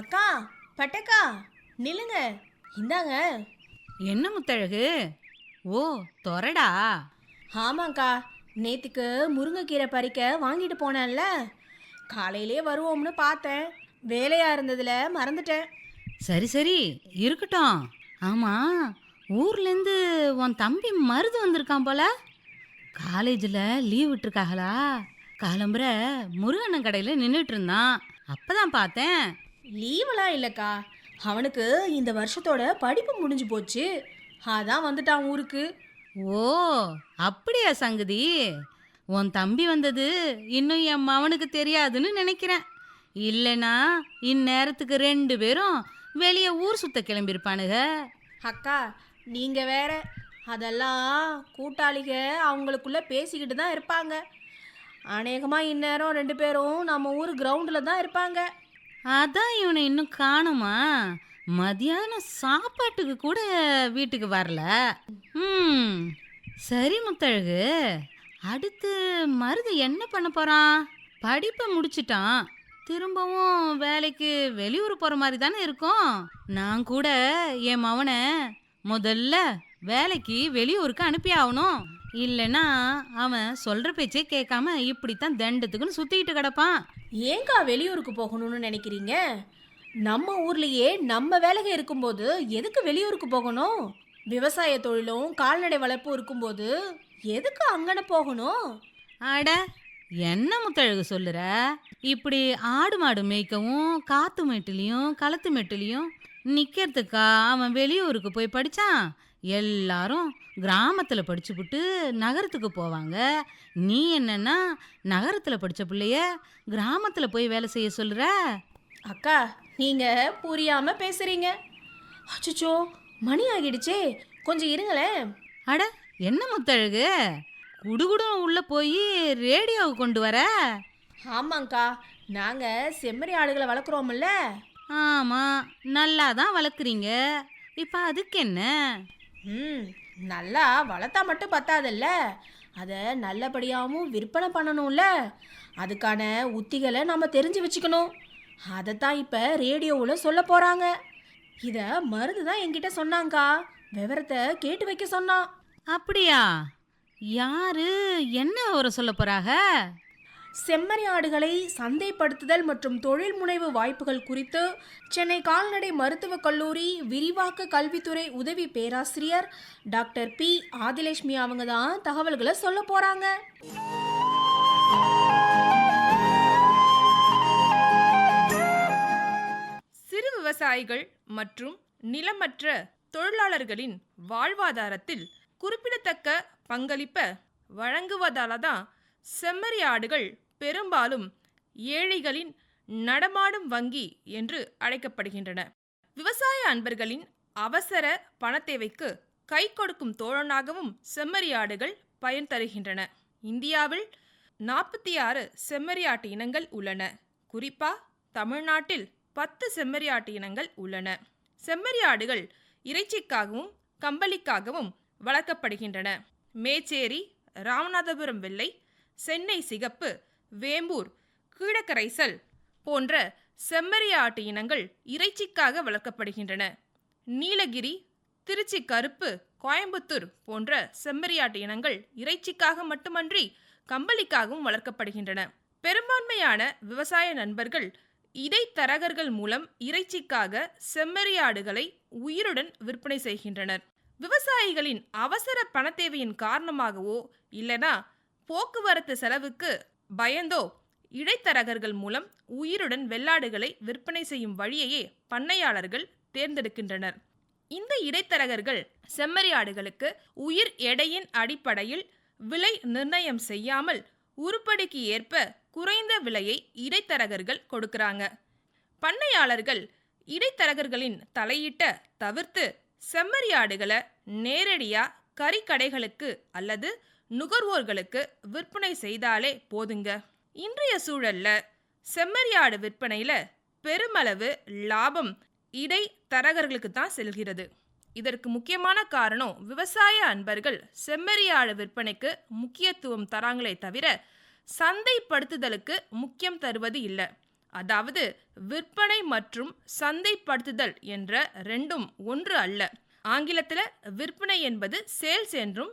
அக்கா பட்டக்கா நில்லுங்க. இந்தாங்க. என்ன முத்தழகு? ஓ தொரடா ஆமாங்க்கா நேத்துக்கு முருங்கைக்கீரை பறிக்க வாங்கிட்டு போனேன்ல. காலையிலே வருவோம்னு பார்த்தேன். வேலையா இருந்ததுல மறந்துட்டேன். சரி சரி இருக்கட்டும். ஆமா ஊர்லேருந்து உன் தம்பி மருது வந்திருக்கான் போல. காலேஜில் லீவ் விட்டுருக்காங்களா காலம்புற முருகண்ணன் கடையில் நின்றுட்டு இருந்தான். அப்பதான் பார்த்தேன். லீவெல்லாம் இல்லைக்கா. அவனுக்கு இந்த வருஷத்தோட படிப்பு முடிஞ்சு போச்சு. அதான் வந்துட்டான் ஊருக்கு. ஓ அப்படியா சங்கதி? உன் தம்பி வந்தது இன்னும் என் மவனுக்கு தெரியாதுன்னு நினைக்கிறேன். இல்லைனா இந்நேரத்துக்கு ரெண்டு பேரும் வெளியே ஊர் சுத்த கிளம்பியிருப்பானுங்க அக்கா நீங்க வேற. அதெல்லாம் கூட்டாளிக அவங்களுக்குள்ள பேசிக்கிட்டு தான் இருப்பாங்க. அநேகமாக இந்நேரம் ரெண்டு பேரும் நம்ம ஊர் கிரவுண்டில் தான் இருப்பாங்க. அதான் இவனை இன்னும் காணுமா? மதியானம் சாப்பாட்டுக்கு கூட வீட்டுக்கு வரல. ம் சரி முத்தழகு. அடுத்து மருது என்ன பண்ண போகிறான் படிப்பை முடிச்சிட்டான். திரும்பவும் வேலைக்கு வெளியூர் போகிற மாதிரி தானே இருக்கும்? நான் கூட என் மவனை முதல்ல வேலைக்கு வெளியூருக்கு அனுப்பி ஆகணும். இல்லைன்னா அவன் சொல்கிற பேச்சே கேட்காம இப்படித்தான் தண்டத்துக்குன்னு சுற்றிக்கிட்டு கிடப்பான். ஏங்கா வெளியூருக்கு போகணும்னு நினைக்கிறீங்க? நம்ம ஊர்லயே நம்ம வேலைக்கு இருக்கும்போது எதுக்கு வெளியூருக்கு போகணும்? விவசாய தொழிலும் கால்நடை வளர்ப்பும் இருக்கும்போது எதுக்கு அங்கன போகணும்? அட என்ன முத்தழகு சொல்லுற? இப்படி ஆடு மாடு மேய்க்கவும் காத்து மேட்டுலையும் களத்து மேட்டுலையும் நிக்கிறதுக்கா அவன் வெளியூருக்கு போய் படிச்சான்? எல்லாரும் கிராமத்தில் படிச்சுப்புட்டு நகரத்துக்கு போவாங்க. நீ என்னன்னா நகரத்தில் படிச்ச பிள்ளைய கிராமத்தில் போய் வேலை செய்ய சொல்லுற அக்கா நீங்க புரியாம பேசுறீங்க. அச்சோ மணி ஆகிடுச்சே. கொஞ்சம் இருங்களேன். அட என்ன முத்தழகு? குடுகுடும் உள்ள போய் ரேடியோவை கொண்டு வர? ஆமாங்க்கா நாங்க செம்மறி ஆடுகளை வளர்க்குறோம்ல. ஆமாம் நல்லா தான் வளர்க்குறீங்க. இப்போ அதுக்கு என்ன? ம் நல்லா வளர்த்தா மட்டும் பத்தாதல்ல. அதை நல்லபடியாகவும் விற்பனை பண்ணணும்ல. அதுக்கான உத்திகளை நம்ம தெரிஞ்சு வச்சுக்கணும். அதைத்தான் இப்போ ரேடியோவில் சொல்ல போகிறாங்க இதை மருந்து தான் என்கிட்ட சொன்னாங்க்கா விவரத்தை கேட்டு வைக்க சொன்னான். அப்படியா? யாரு? என்ன ஒரு சொல்ல போறாக? செம்மறி ஆடுகளை சந்தைப்படுத்துதல் மற்றும் தொழில் முனைவு வாய்ப்புகள் குறித்து சென்னை கால்நடை மருத்துவக் கல்லூரி விரிவாக்க கல்வித்துறை உதவி பேராசிரியர் டாக்டர் பி. ஆதிலட்சுமி அவங்க தான் தகவல்களை சொல்ல போறாங்க. சிறு விவசாயிகள் மற்றும் நிலமற்ற தொழிலாளர்களின் வாழ்வாதாரத்தில் குறிப்பிடத்தக்க பங்களிப்பை வழங்குவதால தான் செம்மறி ஆடுகள் பெரும்பாலும் ஏழைகளின் நடமாடும் வங்கி என்று அழைக்கப்படுகின்றன. விவசாய அன்பர்களின் அவசர பணத்தேவைக்கு கை கொடுக்கும் தோழனாகவும் செம்மறி ஆடுகள் பயன் தருகின்றன. இந்தியாவில் நாற்பத்தி ஆறு செம்மறியாட்டு இனங்கள் உள்ளன. குறிப்பா தமிழ்நாட்டில் பத்து செம்மறியாட்டு இனங்கள் உள்ளன. செம்மறியாடுகள் இறைச்சிக்காகவும் கம்பளிக்காகவும் வளர்க்கப்படுகின்றன. மேச்சேரி ராமநாதபுரம் வெள்ளை சென்னை சிகப்பு வேம்பூர் கீழக்கரைசல் போன்ற செம்மறியாட்டு இனங்கள் இறைச்சிக்காக வளர்க்கப்படுகின்றன. நீலகிரி திருச்சி கருப்பு கோயம்புத்தூர் போன்ற செம்மறியாட்டு இனங்கள் இறைச்சிக்காக மட்டுமன்றி கம்பளிக்காகவும் வளர்க்கப்படுகின்றன. பெரும்பான்மையான விவசாய நண்பர்கள் இடைத்தரகர்கள் மூலம் இறைச்சிக்காக செம்மறியாடுகளை உயிருடன் விற்பனை செய்கின்றனர். விவசாயிகளின் அவசர பணத்தேவையின் காரணமாகவோ இல்லனா போக்குவரத்து செலவுக்கு பயந்தோ இடைத்தரகர்கள் மூலம் உயிருடன் வெள்ளாடுகளை விற்பனை செய்யும் வழியையே பண்ணையாளர்கள் தேர்ந்தெடுக்கின்றனர். இந்த இடைத்தரகர்கள் செம்மறி ஆடுகளுக்கு உயிர் எடையின் அடிப்படையில் விலை நிர்ணயம் செய்யாமல் உருப்படிக்கு ஏற்ப குறைந்த விலையை இடைத்தரகர்கள் கொடுக்கறாங்க. பண்ணையாளர்கள் இடைத்தரகர்களின் தலையிட்ட தவிர்த்து செம்மறி நேரடியாக நேரடியா கறிக்கடைகளுக்கு அல்லது நுகர்வோர்களுக்கு விற்பனை செய்தாலே போதுங்க. இன்றைய சூழல்ல செம்மறியாடு விற்பனையில பெருமளவு லாபம் இடை தரகர்களுக்கு தான் செல்கிறது. இதற்கு முக்கியமான காரணம் விவசாய அன்பர்கள் செம்மறியாடு விற்பனைக்கு முக்கியத்துவம் தராங்களே தவிர சந்தைப்படுத்துதலுக்கு முக்கியம் தருவது இல்லை. அதாவது விற்பனை மற்றும் சந்தைப்படுத்துதல் என்ற ரெண்டும் ஒன்று அல்ல. ஆங்கிலத்தில் விற்பனை என்பது சேல்ஸ் என்றும்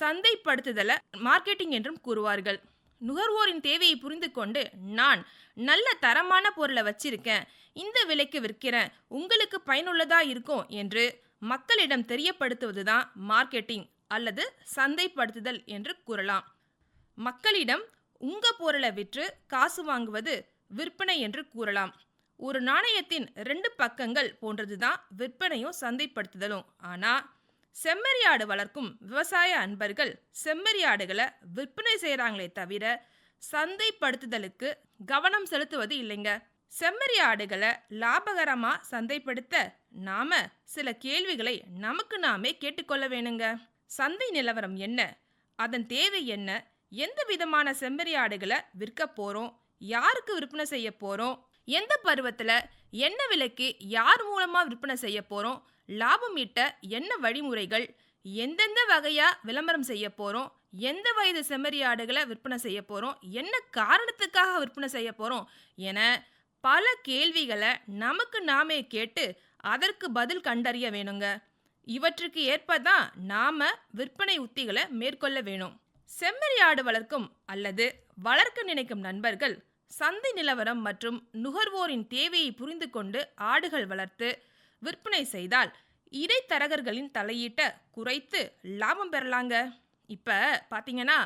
சந்தைப்படுத்துதல மார்க்கெட்டிங் என்றும் கூறுவார்கள். நுகர்வோரின் தேவையை புரிந்து கொண்டு நான் நல்ல தரமான பொருளை வச்சிருக்கேன். இந்த விலைக்கு விற்கிறேன். உங்களுக்கு பயனுள்ளதா இருக்கும் என்று மக்களிடம் தெரியப்படுத்துவதுதான் மார்க்கெட்டிங் அல்லது சந்தைப்படுத்துதல் என்று கூறலாம். மக்களிடம் உங்க பொருளை விற்று காசு வாங்குவது விற்பனை என்று கூறலாம். ஒரு நாணயத்தின் ரெண்டு பக்கங்கள் போன்றதுதான் விற்பனையும் சந்தைப்படுத்துதலும். ஆனால் செம்மறி ஆடு வளர்க்கும் விவசாய அன்பர்கள் செம்மறியாடுகளை விற்பனை செய்கிறாங்களே தவிர சந்தைப்படுத்துதலுக்கு கவனம் செலுத்துவது இல்லைங்க. செம்மறி ஆடுகளை லாபகரமா சந்தைப்படுத்த நாம சில கேள்விகளை நமக்கு நாமே கேட்டுக்கொள்ள வேணுங்க. சந்தை நிலவரம் என்ன? அதன் தேவை என்ன? எந்த விதமான செம்மறி ஆடுகளை விற்க போறோம்? யாருக்கு விற்பனை செய்ய போறோம்? எந்த பருவத்துல என்ன விலைக்கு யார் மூலமா விற்பனை செய்ய போறோம்? லாபம் ஈட்ட என்ன வழிமுறைகள் எந்தெந்த வகையா விளம்பரம் செய்ய போகிறோம் எந்த வயது செம்மறி ஆடுகளை விற்பனை செய்ய போகிறோம் என்ன காரணத்துக்காக விற்பனை செய்ய போகிறோம் என பல கேள்விகளை நமக்கு நாமே கேட்டு அதற்கு பதில் கண்டறிய வேணுங்க. இவற்றுக்கு ஏற்பதான் நாம விற்பனை உத்திகளை மேற்கொள்ள வேணும். செம்மறி ஆடு வளர்க்கும் அல்லது வளர்க்க நினைக்கும் நண்பர்கள் சந்தை நிலவரம் மற்றும் நுகர்வோரின் தேவையை புரிந்து கொண்டு ஆடுகள் வளர்த்து விற்பனை செய்தால் இடைத்தரகர்களின் தலையீட்டை குறைத்து லாபம் பெறலாங்க. இப்போ பார்த்தீங்கன்னா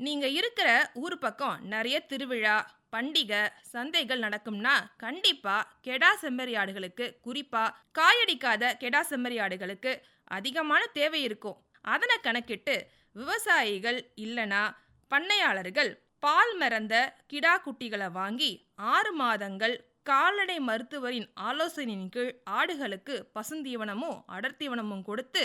நீங்கள் இருக்கிற ஊர் பக்கம் நிறைய திருவிழா பண்டிகை சந்தைகள் நடக்கும்னா கண்டிப்பாக கெடா செம்மறி ஆடுகளுக்கு குறிப்பாக காயடிக்காத கெடா செம்மறி ஆடுகளுக்கு அதிகமான தேவை இருக்கும். அதனை கணக்கிட்டு விவசாயிகள் இல்லைனா பண்ணையாளர்கள் பால் மறந்த கிடா குட்டிகளை வாங்கி ஆறு மாதங்கள் கால்நடை மருத்துவரின் ஆலோசனையின் கீழ் ஆடுகளுக்கு பசுந்தீவனமும் அடர்த்தீவனமும் கொடுத்து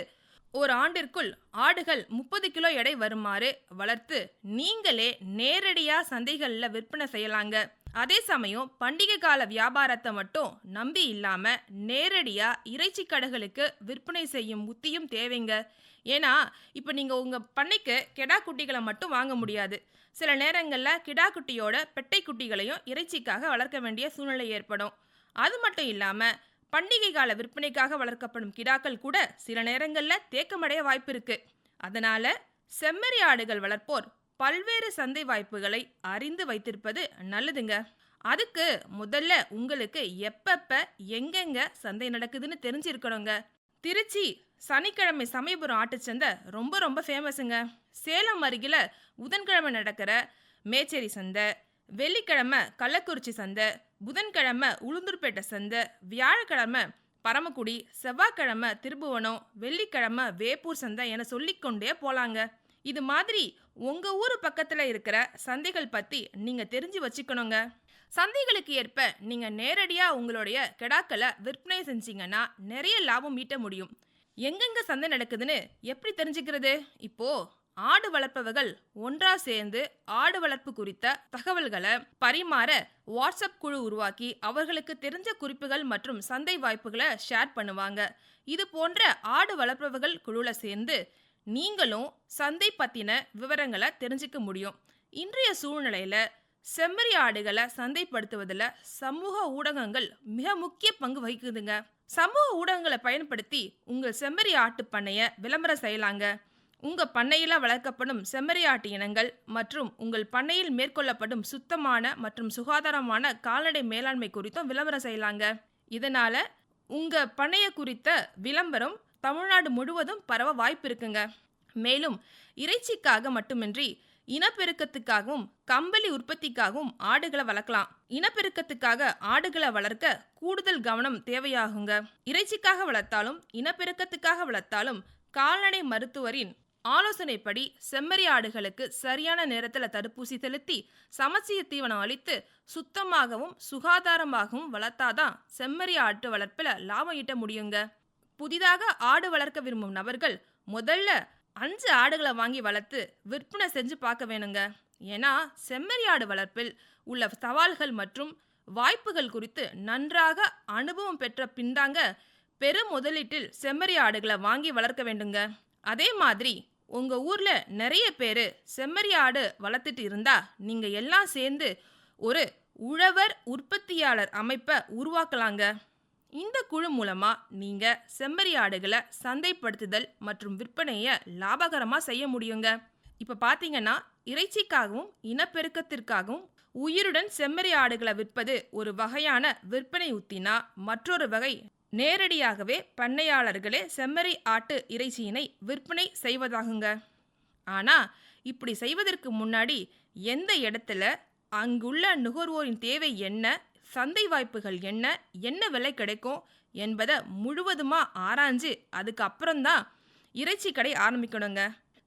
ஒரு ஆண்டிற்குள் ஆடுகள் முப்பது கிலோ எடை வருமாறு வளர்த்து நீங்களே நேரடியாக சந்தைகளில் விற்பனை செய்யலாங்க. அதே சமயம் பண்டிகை கால வியாபாரத்தை மட்டும் நம்பி இல்லாமல் நேரடியாக இறைச்சி கடைகளுக்கு விற்பனை செய்யும் உத்தியும் தேவைங்க. ஏன்னா இப்போ நீங்கள் உங்கள் பண்ணைக்கு கெடா குட்டிகளை மட்டும் வாங்க முடியாது. சில நேரங்களில் கிடா குட்டியோட பெட்டை குட்டிகளையும் இறைச்சிக்காக வளர்க்க வேண்டிய சூழ்நிலை ஏற்படும். அது மட்டும் இல்லாமல் பண்டிகை கால விற்பனைக்காக வளர்க்கப்படும் கிடாக்கள் கூட சில நேரங்களில் தேக்கமடைய வாய்ப்பு இருக்கு. அதனால செம்மறி ஆடுகள் வளர்ப்போர் பல்வேறு சந்தை வாய்ப்புகளை அறிந்து வைத்திருப்பது நல்லதுங்க. அதுக்கு முதல்ல உங்களுக்கு எப்பப்ப எங்கெங்க சந்தை நடக்குதுன்னு தெரிஞ்சிருக்கணுங்க. திருச்சி சனிக்கிழமை சமயபுரம் ஆட்டுச்சந்தை ரொம்ப ரொம்ப ஃபேமஸுங்க சேலம் அருகில் புதன்கிழமை நடக்கிற மேச்சேரி சந்தை வெள்ளிக்கிழமை கள்ளக்குறிச்சி சந்தை புதன்கிழமை உளுந்தூர்பேட்டை சந்தை வியாழக்கிழமை பரமக்குடி செவ்வாய்க்கிழமை திருபுவனம் வெள்ளிக்கிழமை வேப்பூர் சந்தை என சொல்லிக்கொண்டே போலாங்க. இது மாதிரி உங்க ஊர் பக்கத்துல இருக்கிற சந்தைகள் பத்தி நீங்க தெரிஞ்சு வச்சுக்கணுங்க. சந்தைகளுக்கு ஏற்ப நீங்க நேரடியா உங்களுடைய கெடாக்களை விற்பனை செஞ்சீங்கன்னா நிறைய லாபம் ஈட்ட முடியும். எங்கெங்க சந்தை நடக்குதுன்னு எப்படி தெரிஞ்சுக்கிறது? இப்போ ஆடு வளர்ப்பவர்கள் ஒன்றா சேர்ந்து ஆடு வளர்ப்பு குறித்த தகவல்களை பரிமாற வாட்ஸ்அப் குழு உருவாக்கி அவர்களுக்கு தெரிஞ்ச குறிப்புகள் மற்றும் சந்தை வாய்ப்புகளை ஷேர் பண்ணுவாங்க. இது போன்ற ஆடு வளர்ப்பவர்கள் குழுல சேர்ந்து நீங்களும் சந்தை பற்றின விவரங்களை தெரிஞ்சுக்க முடியும். இன்றைய சூழ்நிலையில் செம்மறி ஆடுகளை சந்தைப்படுத்துவதில் சமூக ஊடகங்கள் மிக முக்கிய பங்கு வகிக்குதுங்க. சமூக ஊடகங்களை பயன்படுத்தி உங்கள் செம்மறி ஆட்டு பண்ணைய விளம்பரம் செய்யலாங்க. உங்கள் பண்ணையில் வளர்க்கப்படும் செம்மறி ஆட்டு இனங்கள் மற்றும் உங்கள் பண்ணையில் மேற்கொள்ளப்படும் சுத்தமான மற்றும் சுகாதாரமான கால்நடை மேலாண்மை குறித்தும் விளம்பரம் செய்யலாங்க. இதனால் உங்கள் பண்ணைய குறித்த விளம்பரம் தமிழ்நாடு முழுவதும் பரவ வாய்ப்பு இருக்குங்க. மேலும் இறைச்சிக்காக மட்டுமின்றி இனப்பெருக்கத்துக்காகவும் கம்பளி உற்பத்திக்காகவும் ஆடுகளை வளர்க்கலாம். இனப்பெருக்கத்துக்காக ஆடுகளை வளர்க்க கூடுதல் கவனம் தேவையாகுங்க. இறைச்சிக்காக வளர்த்தாலும் இனப்பெருக்கத்துக்காக வளர்த்தாலும் கால்நடை மருத்துவரின் ஆலோசனைப்படி செம்மறி ஆடுகளுக்கு சரியான நேரத்தில் தடுப்பூசி செலுத்தி சமச்சீர் தீவனம் அளித்து சுத்தமாகவும் சுகாதாரமாகவும் வளர்த்தாதான் செம்மறி ஆட்டு வளர்ப்பில் லாபம் ஈட்ட முடியுங்க. புதிதாக ஆடு வளர்க்க விரும்பும் நபர்கள் முதல்ல அஞ்சு ஆடுகளை வாங்கி வளர்த்து விற்பனை செஞ்சு பார்க்க வேணுங்க. ஏன்னா செம்மறி ஆடு வளர்ப்பில் உள்ள சவால்கள் மற்றும் வாய்ப்புகள் குறித்து நன்றாக அனுபவம் பெற்ற பின்தாங்க பெரும் முதலீட்டில் செம்மறி ஆடுகளை வாங்கி வளர்க்க வேண்டுங்க. அதே மாதிரி உங்கள் ஊரில் நிறைய பேர் செம்மறி ஆடு வளர்த்துட்டு இருந்தா நீங்கள் எல்லாம் சேர்ந்து ஒரு உழவர் உற்பத்தியாளர் அமைப்பை உருவாக்கலாங்க. இந்த குழு மூலமாக நீங்கள் செம்மறி ஆடுகளை சந்தைப்படுத்துதல் மற்றும் விற்பனையை லாபகரமாக செய்ய முடியுங்க. இப்போ பார்த்தீங்கன்னா இறைச்சிக்காகவும் இனப்பெருக்கத்திற்காகவும் உயிருடன் செம்மறி ஆடுகளை விற்பது ஒரு வகையான விற்பனை உத்தினா மற்றொரு வகை நேரடியாகவே பண்ணையாளர்களே செம்மறி ஆட்டு இறைச்சியினை விற்பனை செய்வதாகுங்க. ஆனால் இப்படி செய்வதற்கு முன்னாடி எந்த இடத்துல அங்குள்ள நுகர்வோரின் தேவை என்ன சந்தை வாய்ப்புகள் என்ன? என்ன விலை கிடைக்கும்? என்பதை முழுவதுமாக ஆராய்ஞ்சு அதுக்கப்புறம்தான் இறைச்சி கடை ஆரம்பிக்கணுங்க.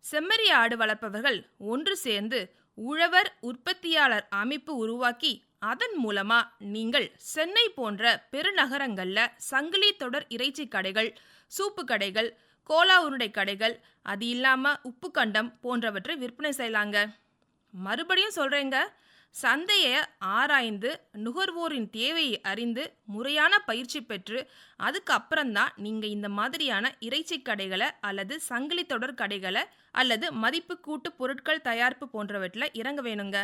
செம்மறி ஆடு வளர்ப்பவர்கள் ஒன்று சேர்ந்து உழவர் உற்பத்தியாளர் அமைப்பு உருவாக்கி அதன் மூலமா நீங்கள் சென்னை போன்ற பெருநகரங்கள்ல சங்கிலி தொடர் இறைச்சி கடைகள் சூப்பு கடைகள் கோலா உருண்டை கடைகள் அது இல்லாம உப்பு கண்டம் போன்றவற்றை விற்பனை செய்யலாங்க. மறுபடியும் சொல்றேங்க. சந்தையை ஆராய்ந்து நுகர்வோரின் தேவையை அறிந்து முறையான பயிற்சி பெற்று அதுக்கப்புறம்தான் நீங்கள் இந்த மாதிரியான இறைச்சி கடைகளை அல்லது சங்கிலி தொடர் கடைகளை அல்லது மதிப்பு கூட்டு பொருட்கள் தயாரிப்பு போன்றவற்றில் இறங்க வேணுங்க.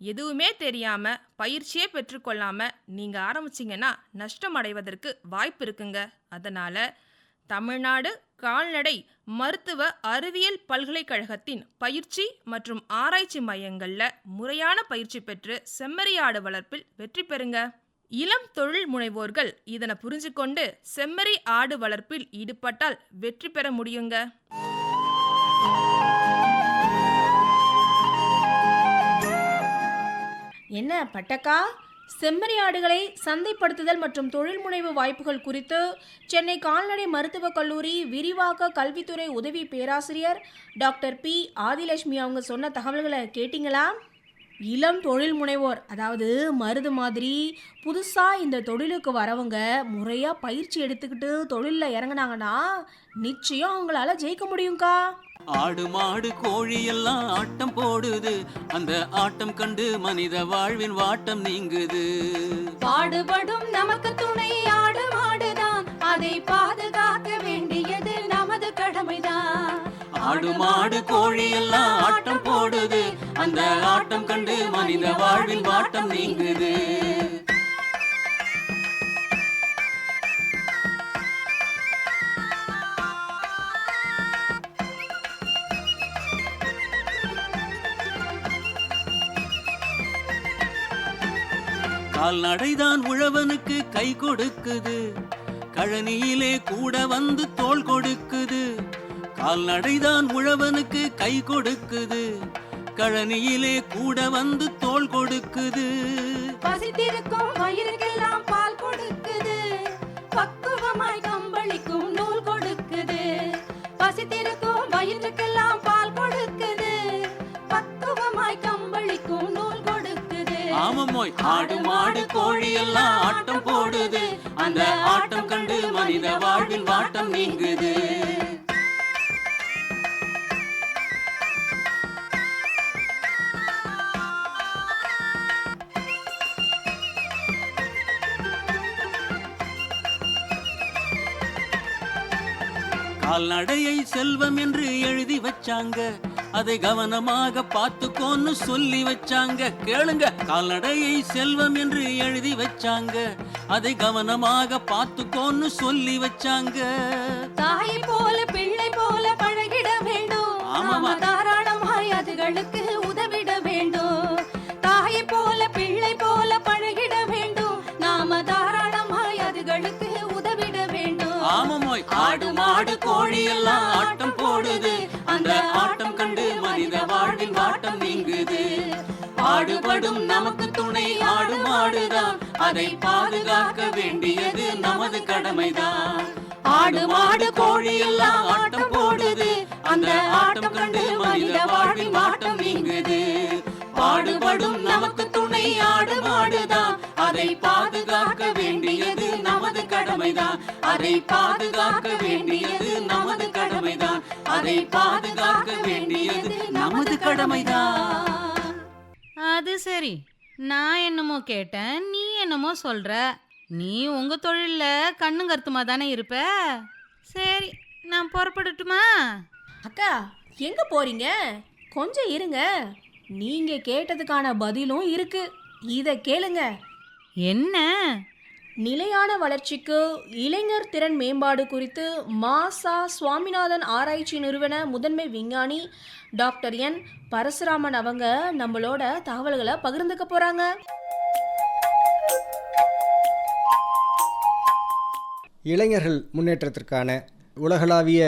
எதுவுமே தெரியாமல் பயிற்சியே பெற்றுக்கொள்ளாமல் நீங்கள் ஆரம்பிச்சீங்கன்னா நஷ்டம் அடைவதற்கு வாய்ப்பு இருக்குங்க. அதனால் தமிழ்நாடு கால்நடை மருத்துவ அறிவியல் பல்கலைக்கழகத்தின் பயிற்சி மற்றும் ஆராய்ச்சி மையங்களில் முறையான பயிற்சி பெற்று செம்மறியாடு வளர்ப்பில் வெற்றி பெறுங்க. இளம் தொழில் முனைவோர்கள் இதனை புரிஞ்சுக்கொண்டு செம்மறி ஆடு வளர்ப்பில் ஈடுபட்டால் வெற்றி பெற முடியுங்க. என்ன பட்டக்கா? செம்மறி ஆடுகளை சந்தைப்படுத்துதல் மற்றும் தொழில் முனைவு வாய்ப்புகள் குறித்து சென்னை கால்நடை மருத்துவக் கல்லூரி விரிவாக்க கல்வித்துறை உதவி பேராசிரியர் டாக்டர் பி. ஆதிலட்சுமி அவங்க சொன்ன தகவல்களை கேட்டிங்களா? இளம் தொழில் முனைவோர் அதாவது மருது மாதிரி புதுசாக இந்த தொழிலுக்கு வரவங்க முறையாக பயிற்சி எடுத்துக்கிட்டு தொழிலில் இறங்குனாங்கன்னா நிச்சயம் அவங்களால ஜெயிக்க முடியும்க்கா. ஆடு மாடு கோழி எல்லாம் ஆட்டம் போடுது. அந்த ஆட்டம் கண்டு மனித வாழ்வின் வாட்டம் நீங்குது. பாடுபடும் நமக்கு துணை ஆடு மாடுதான் அதை பாதுகாக்க வேண்டியது நமது கடமைதான். ஆடு மாடு கோழி எல்லாம் ஆட்டம் போடுது. அந்த ஆட்டம் கண்டு மனித வாழ்வில் வாட்டம் நீங்குது. கால்நடைதான் உழவனுக்கு கை கொடுக்குது. கழனியிலே கூட வந்து தோள் கொடுக்குது. கால்நடைதான் உழவனுக்கு கை கொடுக்குது. கழனியிலே கூட வந்து தோள் கொடுக்குது. பசித்திருக்கும் வயிறுக்கெல்லாம் பால் கொடுக்குது. பக்குவமாய் கம்பளிக்கும் நூல் கொடுக்குது. பசித்திருக்கும் வயிற்றுக்கெல்லாம் பால் கொடுக்குது. பக்குவமாய் கம்பளிக்கும் நூல் கொடுக்குது. ஆமமோய் ஆடு மாடு கோழி எல்லாம் ஆட்டம் போடுது. அந்த ஆட்டம் கண்டு மனித வாழ்வின் வாட்டம் நீங்குது. கால்நடையை செல்வம் என்று எழுதி வச்சாங்க. அதை கவனமாக பார்த்துக்கோன்னு சொல்லி வச்சாங்க. கேளுங்க கால்நடையை செல்வம் என்று எழுதி வச்சாங்க. அதை கவனமாக பார்த்துக்கோன்னு சொல்லி வச்சாங்க. தாய் போல எல்லாம் ஆட்டம் போடுது. அந்த ஆட்டம் கண்டு மனித வாழ்வின் வாட்டம் நீங்குது பாடுபடும் நமக்கு துணை ஆடு மாடுதான் அதை பாதுகாக்க வேண்டியது நமது கடமைதான். ஆடு மாடு கோழி எல்லாம் ஆட்டம் போடுது. அந்த ஆட்டம் கண்டு மனித வாழ்வின் வாட்டம் நீங்குது பாடுபடும் நமக்கு துணை ஆடு மாடுதான் அதை பாதுகாக்க வேண்டியது நமது கடமைதான். அதை பாதுகாக்க வேண்டியது நமது கடமைதான். அதை பாதுகாக்க வேண்டியது நமது கடமைதான். அது சரி. நான் என்னமோ கேட்டேன் நீ என்னமோ சொல்ற. நீ உங்க தொழில்ல கண்ணு கருத்துமா தானே இருப்ப? சரி நான் புறப்படட்டுமா? அக்கா எங்க போறீங்க? கொஞ்சம் இருங்க. நீங்க கேட்டதுக்கான பதிலும் இருக்கு. இத கேளுங்க. என்ன? நிலையான வளர்ச்சிக்கு இளைஞர் திறன் மேம்பாடு குறித்து மாசா சுவாமிநாதன் ஆராய்ச்சி நிறுவன முதன்மை விஞ்ஞானி டாக்டர் என். பரசுராமன் அவங்க நம்மளோட தகவல்களை பகிர்ந்துக்க போறாங்க. இளைஞர்கள் முன்னேற்றத்திற்கான உலகளாவிய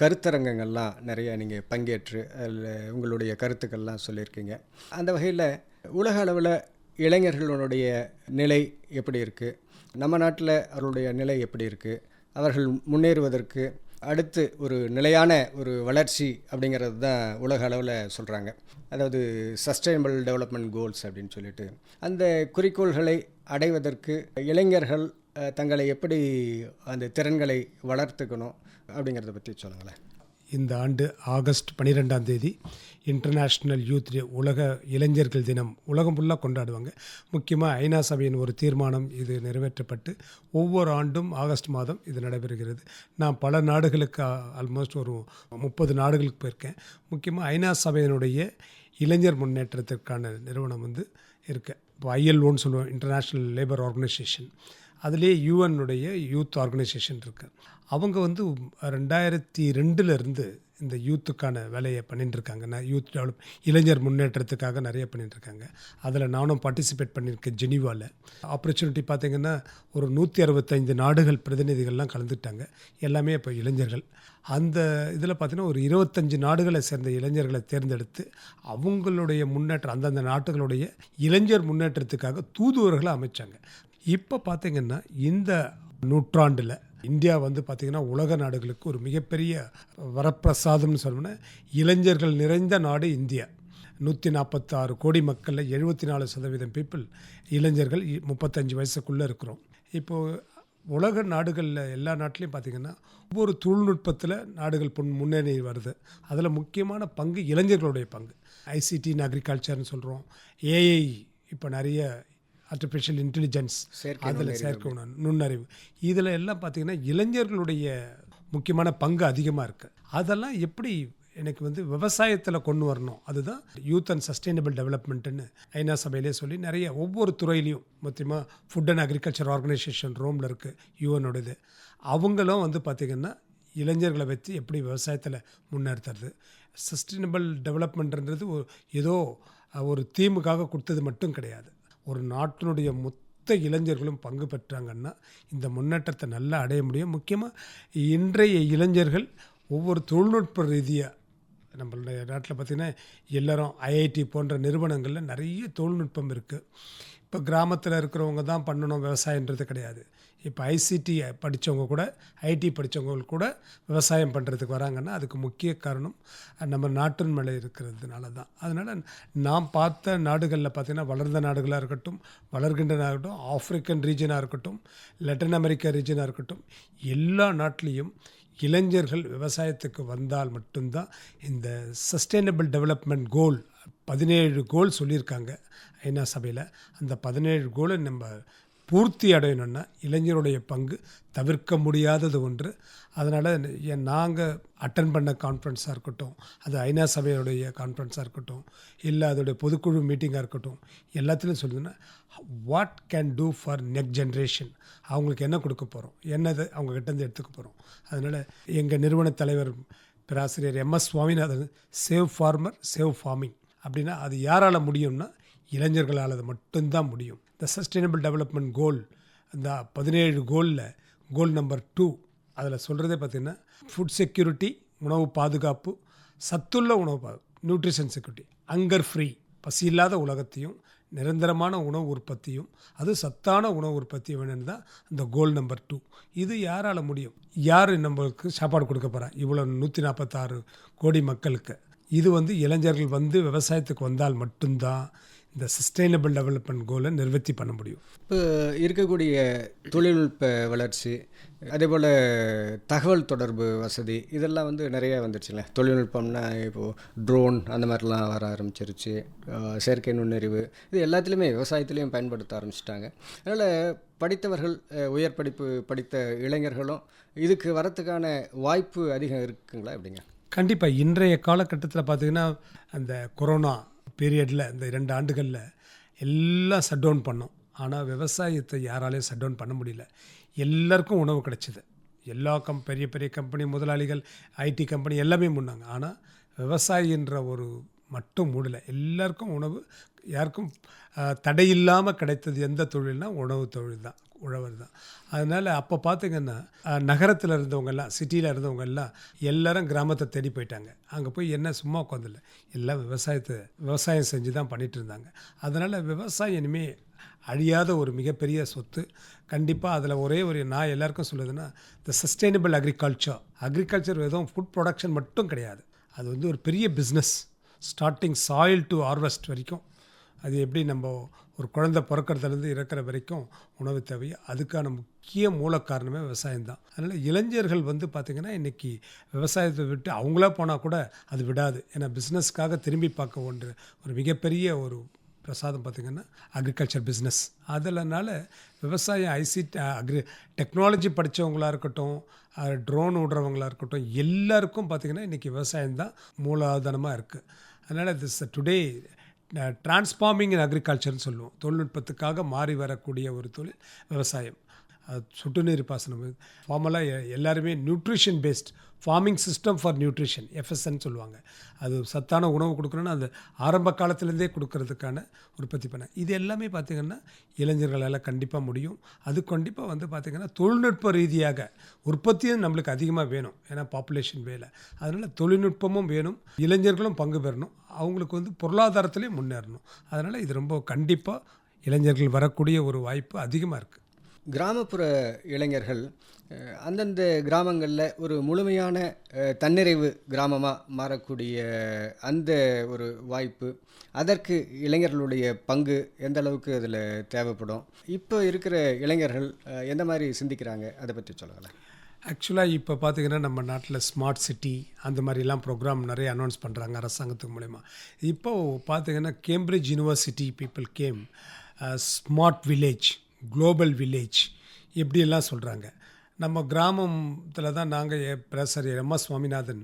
கருத்தரங்கங்கள்லாம் நிறைய நீங்கள் பங்கேற்று அதில் உங்களுடைய கருத்துக்கள்லாம் சொல்லியிருக்கீங்க. அந்த வகையில் உலக அளவில் இளைஞர்களுடைய நிலை எப்படி இருக்குது நம்ம நாட்டில் அவர்களுடைய நிலை எப்படி இருக்குது அவர்கள் முன்னேறுவதற்கு அடுத்து ஒரு நிலையான ஒரு வளர்ச்சி அப்படிங்கிறது தான் உலக அளவில் சொல்கிறாங்க அதாவது சஸ்டைனபிள் டெவலப்மெண்ட் கோல்ஸ் அப்படின்னு சொல்லிட்டு. அந்த குறிக்கோள்களை அடைவதற்கு இளைஞர்கள் தங்களை எப்படி அந்த திறன்களை வளர்த்துக்கணும் அப்படிங்கிறத பற்றி சொல்லுங்களேன். இந்த ஆண்டு ஆகஸ்ட் பன்னிரெண்டாம் தேதி இன்டர்நேஷ்னல் யூத் டே உலக இளைஞர்கள் தினம் உலகம் ஃபுல்லாக கொண்டாடுவாங்க. முக்கியமாக ஐநா சபையின் ஒரு தீர்மானம் இது நிறைவேற்றப்பட்டு ஒவ்வொரு ஆண்டும் ஆகஸ்ட் மாதம் இது நடைபெறுகிறது. நான் பல நாடுகளுக்கு ஆல்மோஸ்ட் ஒரு முப்பது நாடுகளுக்கு போயிருக்கேன். முக்கியமாக ஐநா சபையினுடைய இளைஞர் முன்னேற்றத்திற்கான நிறுவனம் வந்து இருக்கு. இப்போ ஐஎல்ஓன்னு சொல்லுவோம் இன்டர்நேஷ்னல் லேபர் ஆர்கனைசேஷன் அதுலேயே யூஎன்னுடைய யூத் ஆர்கனைசேஷன் இருக்குது அவங்க வந்து ரெண்டாயிரத்தி ரெண்டுலேருந்து இந்த யூத்துக்கான வேலையை பண்ணிட்டுருக்காங்க. நான் யூத் டெவலப் இளைஞர் முன்னேற்றத்துக்காக நிறைய பண்ணிட்டுருக்காங்க. அதில் நானும் பார்ட்டிசிபேட் பண்ணியிருக்கேன் ஜெனீவாவில் ஆப்பர்ச்சுனிட்டி பார்த்திங்கன்னா ஒரு நூற்றி அறுபத்தைந்து நாடுகள் பிரதிநிதிகள்லாம் கலந்துட்டாங்க எல்லாமே இப்போ இளைஞர்கள். அந்த இதில் பார்த்திங்கன்னா ஒரு இருபத்தஞ்சு நாடுகளை சேர்ந்த இளைஞர்களை தேர்ந்தெடுத்து அவங்களுடைய முன்னேற்றம் அந்தந்த நாட்டுகளுடைய இளைஞர் முன்னேற்றத்துக்காக தூதுவர்களை அமைச்சாங்க. இப்போ பார்த்தீங்கன்னா இந்த நூற்றாண்டில் இந்தியா வந்து பார்த்திங்கன்னா உலக நாடுகளுக்கு ஒரு மிகப்பெரிய வரப்பிரசாதம்னு சொல்லணும்னா இளைஞர்கள் நிறைந்த நாடு இந்தியா. நூற்றி நாற்பத்தாறு கோடி மக்களில் எழுபத்தி நாலு சதவீதம் பீப்புள் இளைஞர்கள் இ- முப்பத்தஞ்சு வயசுக்குள்ளே இருக்கிறோம். இப்போது உலக நாடுகளில் எல்லா நாட்டிலையும் பார்த்திங்கன்னா ஒவ்வொரு தொழில்நுட்பத்தில் நாடுகள் பொன் முன்னேறி வருது. அதில் முக்கியமான பங்கு இளைஞர்களுடைய பங்கு. ஐசிடின்னு அக்ரிகல்ச்சர்னு சொல்கிறோம் ஏஐ இப்போ நிறைய ஆர்டிஃபிஷியல் இன்டெலிஜென்ஸ் அதில் உணர்வு, நுண்ணறிவு. இதில் எல்லாம் பார்த்திங்கன்னா இளைஞர்களுடைய முக்கியமான பங்கு அதிகமாக இருக்குது அதெல்லாம் எப்படி எனக்கு வந்து விவசாயத்தில் கொண்டு வரணும்? அதுதான் யூத் அண்ட் சஸ்டைனபிள் டெவலப்மெண்ட்டுன்னு ஐநா சபையிலே சொல்லி நிறைய ஒவ்வொரு துறையிலையும் முக்கியமாக ஃபுட் அண்ட் அக்ரிகல்ச்சர் ஆர்கனைசேஷன் ரோமில் இருக்குது யூஎனோடது அவங்களும் வந்து பார்த்திங்கன்னா இளைஞர்களை வச்சு எப்படி விவசாயத்தில் முன்னேற்றுறது சஸ்டைனபிள் டெவலப்மெண்ட்ன்றது ஏதோ ஒரு தீமுக்காக கொடுத்தது மட்டும் கிடையாது. ஒரு நாட்டினுடைய மொத்த இளைஞர்களும் பங்கு பெற்றாங்கன்னா இந்த முன்னேற்றத்தை நல்லா அடைய முடியும். முக்கியமாக இன்றைய இளைஞர்கள் ஒவ்வொரு தொழில்நுட்ப ரீதியாக நம்மளுடைய நாட்டில் பார்த்திங்கன்னா எல்லோரும் ஐஐடி போன்ற நிறுவனங்களில் நிறைய தொழில்நுட்பம் இருக்குது இப்போ கிராமத்தில் இருக்கிறவங்க தான் பண்ணணும் விவசாயன்றது கிடையாது. இப்போ ஐசிடி படித்தவங்க கூட ஐடி படித்தவங்க கூட விவசாயம் பண்ணுறதுக்கு வராங்கன்னா அதுக்கு முக்கிய காரணம் நம்ம நாட்டின் மேலே இருக்கிறதுனால தான். அதனால் நாம் பார்த்த நாடுகளில் பார்த்திங்கன்னா வளர்ந்த நாடுகளாக இருக்கட்டும் வளர்கின்ற நாடாகட்டும் ஆப்பிரிக்கன் ரீஜனாக இருக்கட்டும் லட்டின் அமெரிக்கா ரீஜனாக இருக்கட்டும் எல்லா நாட்டிலையும் இளைஞர்கள் விவசாயத்துக்கு வந்தால் மட்டும்தான் இந்த சஸ்டைனபிள் டெவலப்மெண்ட் கோல் பதினேழு கோல் சொல்லியிருக்காங்க ஐநா சபையில். அந்த பதினேழு கோலை நம்ம பூர்த்தி அடையணும்னா இளைஞருடைய பங்கு தவிர்க்க முடியாதது ஒன்று. அதனால் நாங்கள் அட்டன் பண்ண கான்ஃபரன்ஸாக இருக்கட்டும் அது ஐநா சபையுடைய கான்ஃபரன்ஸாக இருக்கட்டும் இல்லை அதோடைய பொதுக்குழு மீட்டிங்காக இருக்கட்டும் எல்லாத்துலேயும் சொல்லுதுன்னா what can do for next generation அவங்களுக்கு என்ன கொடுக்க போகிறோம் என்னது அவங்க கிட்டேருந்து எடுத்துக்க போகிறோம் அதனால் எங்கள் நிறுவன தலைவர் பேராசிரியர் MS Swaminathan save farmer save farming அப்படின்னா அது யாரால் முடியும்னா இளைஞர்களால் அது மட்டும்தான் முடியும். த சஸ்டைனபிள் டெவலப்மெண்ட் கோல் இந்த பதினேழு கோலில் கோல் நம்பர் டூ அதில் சொல்கிறதே பார்த்திங்கன்னா ஃபுட் செக்யூரிட்டி உணவு பாதுகாப்பு சத்துள்ள உணவு பாது நியூட்ரிஷன் செக்யூரிட்டி அங்கர் ஃப்ரீ பசி இல்லாத உலகத்தையும் நிரந்தரமான உணவு உற்பத்தியும் அது சத்தான உணவு உற்பத்தி வேணும்னு தான் அந்த கோல் நம்பர் டூ இது யாரால் முடியும்? யார் நம்மளுக்கு சாப்பாடு கொடுக்க போகிறா இவ்வளோ நூற்றி நாற்பத்தாறு கோடி மக்களுக்கு. இது வந்து இளைஞர்கள் வந்து விவசாயத்துக்கு வந்தால் மட்டும்தான் இந்த சஸ்டைனபிள் டெவலப்மெண்ட் கோலை நிவர்த்தி பண்ண முடியும். இப்போ இருக்கக்கூடிய தொழில்நுட்ப வளர்ச்சி அதே போல் தகவல் தொடர்பு வசதி இதெல்லாம் வந்து நிறைய வந்துருச்சுல தொழில்நுட்பம்னா இப்போது ட்ரோன் அந்த மாதிரிலாம் வர ஆரம்பிச்சிருச்சு. செயற்கை நுண்ணறிவு இது எல்லாத்துலேயுமே விவசாயத்துலேயும் பயன்படுத்த ஆரம்பிச்சிட்டாங்க. அதனால் படித்தவர்கள் உயர் படிப்பு படித்த இளைஞர்களும் இதுக்கு வரத்துக்கான வாய்ப்பு அதிகம் இருக்குங்களா எப்படிங்க? கண்டிப்பாக இன்றைய காலகட்டத்தில் பார்த்திங்கன்னா அந்த கொரோனா பீரியடில் இந்த ரெண்டு ஆண்டுகளில் எல்லாம் ஷட் டவுன் பண்ணோம். ஆனால் விவசாயத்தை யாராலையும் ஷட் டவுன் பண்ண முடியல. எல்லாருக்கும் உணவு கிடைச்சிது. எல்லா கம் பெரிய பெரிய கம்பெனி முதலாளிகள் ஐடி கம்பெனி எல்லாமே முன்னாங்க ஆனால் விவசாயின்ற ஒரு மட்டும் மூடலை. எல்லாருக்கும் உணவு யாருக்கும் தடையில்லாமல் கிடைத்தது எந்த தொழில்னால் உணவு தொழில் தான். உழவர் தான். அதனால் அப்போ பார்த்திங்கன்னா நகரத்தில் இருந்தவங்கெல்லாம் சிட்டியில் இருந்தவங்கெல்லாம் எல்லாரும் கிராமத்தை தேடி போயிட்டாங்க. அங்கே போய் என்ன சும்மா உட்காந்துல எல்லாம் விவசாயத்தை விவசாயம் செஞ்சு தான் பண்ணிட்டு இருந்தாங்க. அதனால் விவசாயம் இனிமேல் அழியாத ஒரு மிகப்பெரிய சொத்து. கண்டிப்பாக அதில் ஒரே ஒரு நான் எல்லாருக்கும் சொல்லுதுன்னா த சஸ்டைனபிள் அக்ரிகல்ச்சர் அக்ரிகல்ச்சர் எதுவும் ஃபுட் ப்ரொடக்ஷன் மட்டும் கிடையாது. அது வந்து ஒரு பெரிய business starting soil to harvest வரைக்கும். அது எப்படி நம்ம ஒரு குழந்தை பிறக்கிறதுலேருந்து இறக்குற வரைக்கும் உணவு தேவை? அதுக்கான முக்கிய மூல காரணமே விவசாயம் தான் அதனால் இளைஞர்கள் வந்து பார்த்திங்கன்னா இன்றைக்கி விவசாயத்தை விட்டு அவங்களா போனால் கூட அது விடாது. ஏன்னா பிஸ்னஸ்க்காக திரும்பி பார்க்க ஒன்று ஒரு மிகப்பெரிய ஒரு பிரசாதம் பார்த்திங்கன்னா அக்ரிகல்ச்சர் பிஸ்னஸ் அதில்னால விவசாயம் ஐசிடி அக்ரி டெக்னாலஜி படித்தவங்களாக இருக்கட்டும் ட்ரோன் விடுறவங்களா இருக்கட்டும் எல்லாருக்கும் பார்த்திங்கன்னா இன்றைக்கி விவசாயம் தான் மூலாதாரமாக இருக்குது அதனால் this today uh, transforming in அக்ரிகல்ச்சர்னு சொல்லுவோம். தொழில்நுட்பத்துக்காக மாறி வரக்கூடிய ஒரு தொழில் விவசாயம். சொட்டு நீர் பாசனம். ஃபார்மலாக எல்லாருமே nutrition based farming system for nutrition FSN சொல்லுவாங்க. அது சத்தான உணவு கொடுக்கணும்னா அந்த ஆரம்ப காலத்துலேருந்தே கொடுக்கறதுக்கான உற்பத்தி பண்ண இது எல்லாமே பார்த்திங்கன்னா இளைஞர்களால் கண்டிப்பாக முடியும். அது கண்டிப்பாக வந்து பார்த்திங்கன்னா தொழில்நுட்ப ரீதியாக உற்பத்தியும் நம்மளுக்கு அதிகமாக வேணும். ஏன்னா பாப்புலேஷன் வேலை. அதனால் தொழில்நுட்பமும் வேணும். இளைஞர்களும் பங்கு பெறணும். அவங்களுக்கு வந்து பொருளாதாரத்திலையும் முன்னேறணும். அதனால் இது ரொம்ப கண்டிப்பாக இளைஞர்கள் வரக்கூடிய ஒரு வாய்ப்பு அதிகமாக இருக்குது கிராமப்புற இளைஞர்கள் அந்தந்த கிராமங்களில் ஒரு முழுமையான தன்னிறைவு கிராமமாக மாறக்கூடிய அந்த ஒரு வாய்ப்பு அதற்கு இளைஞர்களுடைய பங்கு எந்த அளவுக்கு அதில் தேவைப்படும்? இப்போ இருக்கிற இளைஞர்கள் எந்த மாதிரி சிந்திக்கிறாங்க? அதை பற்றி சொல்லலாம் ஆக்சுவலாக இப்போ பார்த்திங்கன்னா நம்ம நாட்டில் ஸ்மார்ட் சிட்டி அந்த மாதிரிலாம் ப்ரோக்ராம் நிறைய அனௌன்ஸ் பண்ணுறாங்க அரசாங்கத்துக்கு மூலயமா. இப்போது பார்த்திங்கன்னா Cambridge university people came smart village global village இப்படியெல்லாம் சொல்கிறாங்க நம்ம கிராமத்தில் தான் நாங்கள் பிரசர் M S Swaminathan.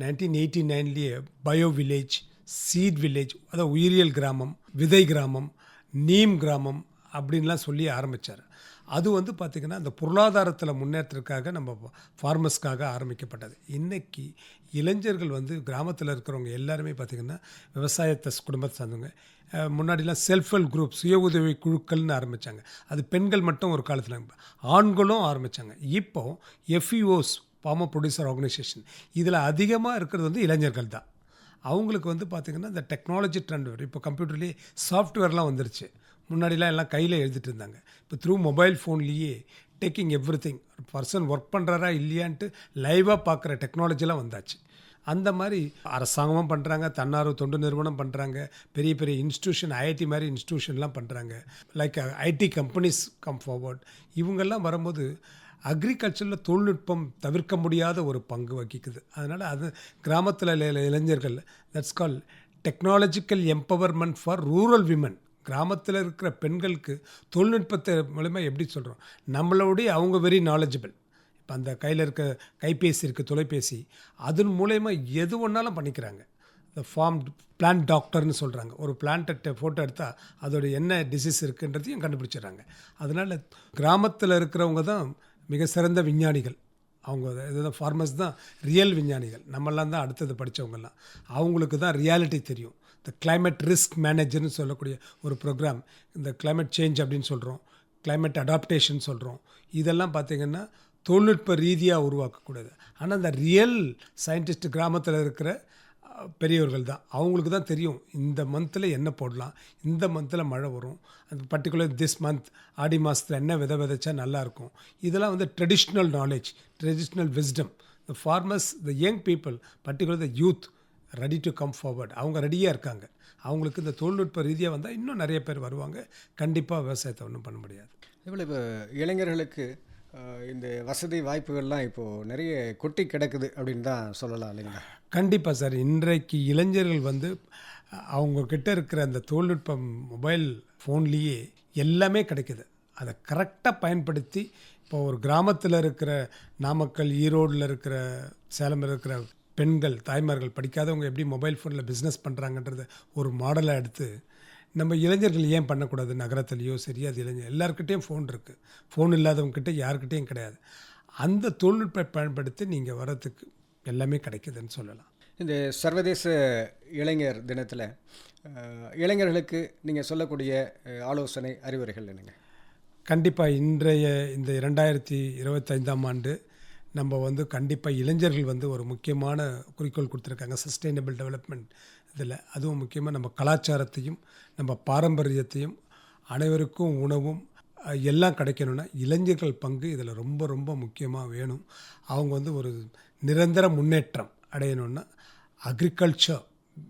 Nineteen eighty நைன்லேயே bio village seed village அதாவது உயிரியல் கிராமம் விதை கிராமம் நீம் கிராமம் அப்படின்லாம் சொல்லி ஆரம்பித்தார் அது வந்து பார்த்திங்கன்னா அந்த பொருளாதாரத்தில் முன்னேற்றத்துக்காக நம்ம ஃபார்மர்ஸ்க்காக ஆரம்பிக்கப்பட்டது. இன்றைக்கி இளைஞர்கள் வந்து கிராமத்தில் இருக்கிறவங்க எல்லாருமே பார்த்திங்கன்னா விவசாயத்தை குடும்பத்தை சார்ந்தவங்க. முன்னாடிலாம் செல்ஃப் ஹெல்ப் குரூப் சுய உதவி குழுக்கள்னு ஆரம்பித்தாங்க அது பெண்கள் மட்டும் ஒரு காலத்தில் ஆண்களும் ஆரம்பித்தாங்க இப்போ எஃப்இஓஸ் ஃபார்மர் ப்ரொடியூசர் ஆர்கனைசேஷன் இதில் அதிகமாக இருக்கிறது வந்து இளைஞர்கள் தான். அவங்களுக்கு வந்து பார்த்திங்கன்னா இந்த டெக்னாலஜி ட்ரெண்ட் வரும் இப்போ கம்ப்யூட்டர்லேயே சாஃப்ட்வேர்லாம் வந்துருச்சு. முன்னாடிலாம் எல்லாம் கையில் எழுதிட்டு இருந்தாங்க. இப்போ த்ரூ மொபைல் ஃபோன்லேயே டேக்கிங் எவ்ரி திங் ஒரு பர்சன் ஒர்க் பண்ணுறாரா இல்லையான்ட்டு லைவாக பார்க்குற டெக்னாலஜிலாம் வந்தாச்சு. அந்த மாதிரி அரசாங்கமும் பண்ணுறாங்க தன்னார்வ தொண்டு நிறுவனம் பண்ணுறாங்க பெரிய பெரிய இன்ஸ்டியூஷன் ஐஐடி மாதிரி இன்ஸ்டியூஷன்லாம் பண்ணுறாங்க like IT companies come forward இவங்கெல்லாம் வரும்போது அக்ரிகல்ச்சரில் தொழில்நுட்பம் தவிர்க்க முடியாத ஒரு பங்கு வகிக்குது. அதனால் அது கிராமத்தில் இளைஞர்கள் that's call technological empowerment for rural women கிராமத்தில் இருக்கிற பெண்களுக்கு தொழில்நுட்பத்தை மூலமாக எப்படி சொல்கிறோம் நம்மளோடைய அவங்க வெரி நாலேஜபிள் இப்போ அந்த கையில் இருக்க கைபேசி இருக்குது தொலைபேசி அதன் மூலயமா எது ஒன்றாலும் பண்ணிக்கிறாங்க. இந்த ஃபார்ம் பிளான்ட் டாக்டர்னு சொல்கிறாங்க ஒரு பிளான்ட்டை ஃபோட்டோ எடுத்தால் அதோடைய என்ன டிசீஸ் இருக்குன்றதையும் கண்டுபிடிச்சிடுறாங்க. அதனால் கிராமத்தில் இருக்கிறவங்க தான் மிக சிறந்த விஞ்ஞானிகள். அவங்க இதுதான் ஃபார்மர்ஸ் தான் ரியல் விஞ்ஞானிகள். நம்மெல்லாம் தான் அடுத்தது படித்தவங்கெல்லாம் அவங்களுக்கு தான் ரியாலிட்டி தெரியும். இந்த கிளைமேட் ரிஸ்க் மேனேஜர்னு சொல்லக்கூடிய ஒரு ப்ரோக்ராம் இந்த கிளைமேட் சேஞ்ச் அப்படின்னு சொல்கிறோம் கிளைமேட் அடாப்டேஷன் சொல்கிறோம் இதெல்லாம் பார்த்திங்கன்னா தொழில்நுட்ப ரீதியாக உருவாக்கக்கூடாது ஆனால் அந்த ரியல் சயின்டிஸ்ட் கிராமத்தில் இருக்கிற பெரியவர்கள் தான். அவங்களுக்கு தான் தெரியும் இந்த மந்தில் என்ன போடலாம் இந்த மந்தில் மழை வரும் அந்த பர்டிகுலர் திஸ் மந்த் ஆடி மாதத்தில் என்ன வித விதைச்சா நல்லாயிருக்கும் இதெல்லாம் வந்து traditional knowledge traditional wisdom the farmers the young people particular the youth ready to come forward அவங்க ரெடியாக இருக்காங்க. அவங்களுக்கு இந்த தொழில்நுட்ப ரீதியாக வந்தால் இன்னும் நிறைய பேர் வருவாங்க. கண்டிப்பாக விவசாயத்தை ஒன்றும் பண்ண முடியாது. அதேபோல் இப்போ இளைஞர்களுக்கு இந்த வசதி வாய்ப்புகள்லாம் இப்போது நிறைய கொட்டி கிடக்குது அப்படின்னு தான் சொல்லலாம் இல்லைங்களா? கண்டிப்பாக சார். இன்றைக்கு இளைஞர்கள் வந்து அஹ், அவங்க கிட்ட இருக்கிற அந்த தொழில்நுட்பம் மொபைல் ஃபோன்லேயே எல்லாமே கிடைக்குது. அதை கரெக்டாக பயன்படுத்தி இப்போ ஒரு கிராமத்தில் இருக்கிற நாமக்கல் ஈரோடில் இருக்கிற சேலமில் இருக்கிற பெண்கள் தாய்மார்கள் படிக்காதவங்க எப்படி மொபைல் ஃபோனில் பிஸ்னஸ் பண்ணுறாங்கன்றத ஒரு மாடலாக எடுத்து நம்ம இளைஞர்கள் ஏன் பண்ணக்கூடாது? நகரத்துலேயோ சரி அது இளைஞர் எல்லாருக்கிட்டேயும் ஃபோன் இருக்குது ஃபோன் இல்லாதவங்கக்கிட்ட யாருக்கிட்டேயும் கிடையாது. அந்த தொழில்நுட்பத்தை பயன்படுத்தி நீங்கள் வரத்துக்கு எல்லாமே கிடைக்குதுன்னு சொல்லலாம். இந்த சர்வதேச இளைஞர் தினத்தில் இளைஞர்களுக்கு நீங்கள் சொல்லக்கூடிய ஆலோசனை அறிவுரைகள் என்னங்க? கண்டிப்பாக இன்றைய இந்த இரண்டாயிரத்தி இருபத்தைந்தாம் ஆண்டு நம்ம வந்து கண்டிப்பாக இளைஞர்கள் வந்து ஒரு முக்கியமான குறிக்கோள் கொடுத்துருக்காங்க. சஸ்டைனபிள் டெவலப்மெண்ட் இதில். அதுவும் முக்கியமாக நம்ம கலாச்சாரத்தையும் நம்ம பாரம்பரியத்தையும் அனைவருக்கும் உணவும் எல்லாம் கிடைக்கணும்னா இளைஞர்கள் பங்கு இதில் ரொம்ப ரொம்ப முக்கியமாக வேணும். அவங்க வந்து ஒரு நிரந்தர முன்னேற்றம் அடையணும்னா agriculture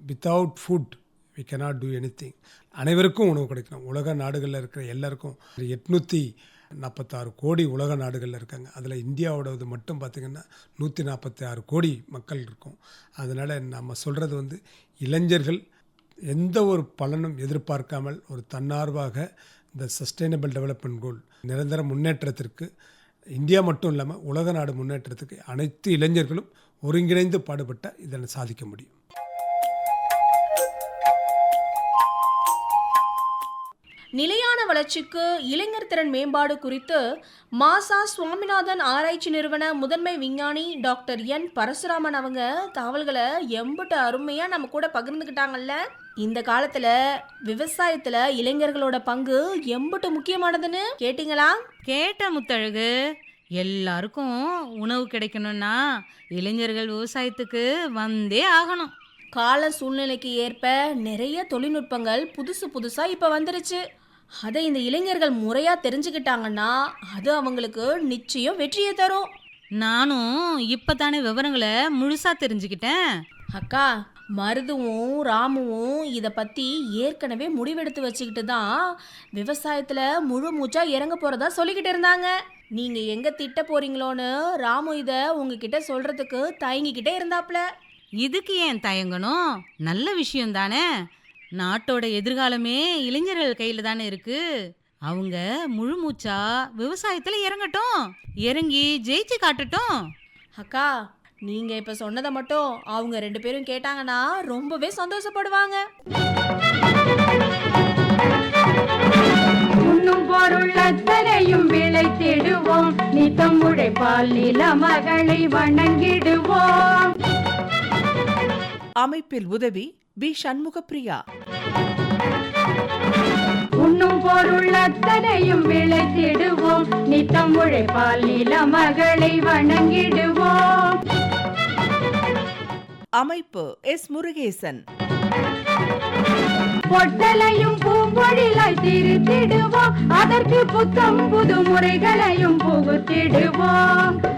without food we cannot do anything அனைவருக்கும் உணவு கிடைக்கணும். உலக நாடுகளில் இருக்கிற எல்லாருக்கும் எட்நூற்றி நாற்பத்தாறு கோடி உலக நாடுகளில் இருக்காங்க. அதில் இந்தியாவோடது மட்டும் பார்த்திங்கன்னா நூற்றி நாற்பத்தி ஆறு கோடி மக்கள் இருக்கும். அதனால் நம்ம சொல்கிறது வந்து இளைஞர்கள் எந்த ஒரு பலனும் எதிர்பார்க்காமல் ஒரு தன்னார்வாக இந்த சஸ்டைனபிள் டெவலப்மெண்ட் கோல் நிரந்தர முன்னேற்றத்திற்கு இந்தியா மட்டும் இல்லாமல் உலக நாடு முன்னேற்றத்துக்கு அனைத்து இளைஞர்களும் ஒருங்கிணைந்து பாடுபட்டால் இதனை சாதிக்க முடியும். நிலையான வளர்ச்சிக்கு இளைஞர் திறன் மேம்பாடு குறித்து மாசா சுவாமிநாதன் ஆராய்ச்சி நிறுவன முதன்மை விஞ்ஞானி டாக்டர் என் பரசுராமன் அவங்க தகவல்களை எம்பிட்டு அருமையா நம்ம கூட பகிர்ந்துக்கிட்டாங்கல்ல. இந்த காலத்துல விவசாயத்துல இளைஞர்களோட பங்கு எம்பிட்டு முக்கியமானதுன்னு கேட்டிங்களா? கேட்ட முத்தழகு எல்லாருக்கும் உணவு கிடைக்கணும்னா இளைஞர்கள் விவசாயத்துக்கு வந்தே ஆகணும். கால சூழ்நிலைக்கு ஏற்ப நிறைய தொழில்நுட்பங்கள் புதுசு புதுசா இப்ப வந்துருச்சு. அதை இந்த இளைஞர்கள் முறையா தெரிஞ்சுக்கிட்டாங்கன்னா அது அவங்களுக்கு நிச்சயம் வெற்றியை தரும். நானும் இப்பதானே விவரங்களை முழுசா தெரிஞ்சுக்கிட்டேன். அக்கா மருதுவும் ராமுவும் இதை பற்றி ஏற்கனவே முடிவெடுத்து வச்சுக்கிட்டு தான் விவசாயத்தில் முழு மூச்சா இறங்க போகிறதா சொல்லிக்கிட்டு இருந்தாங்க. நீங்கள் எங்கே திட்ட போறீங்களோன்னு ராமு இதை உங்ககிட்ட சொல்கிறதுக்கு தயங்கிக்கிட்டே இருந்தாப்ல. இதுக்கு ஏன் தயங்கணும்? நல்ல விஷயம் தானே நாட்டோட எதிர்காலமே இளைஞர்கள் கையில தானே இருக்கு. அவங்க முழு மூச்சா விவசாயத்துல இறங்கட்டும். இறங்கி ஜெயிச்சு காட்டட்டும். அக்கா நீங்கள் இப்போ சொன்னதை மட்டும் அவங்க ரெண்டு பேரும் கேட்டாங்கன்னா ரொம்பவே சந்தோஷப்படுவாங்க. உண்ணும் பொருள் அத்தனையும் விளைத்திடுவோம் நித்தம் உழைப்பால் நில மகளை வணங்கிடுவோம். அமைப்பில் உதவி பி சண்முகப்பிரியா. உண்ணும் பொருள் அத்தனையும் விளைத்திடுவோம். நித்தம் உழைப்பால் நில மகளை வணங்கிடுவோம். அமைப்பு எஸ். முருகேசன். பொட்டலையும் பூம்பொழிலாய் திருத்திடுவோம். அதற்கு புத்தம் புது முறைகளையும் புகுத்திடுவோம்.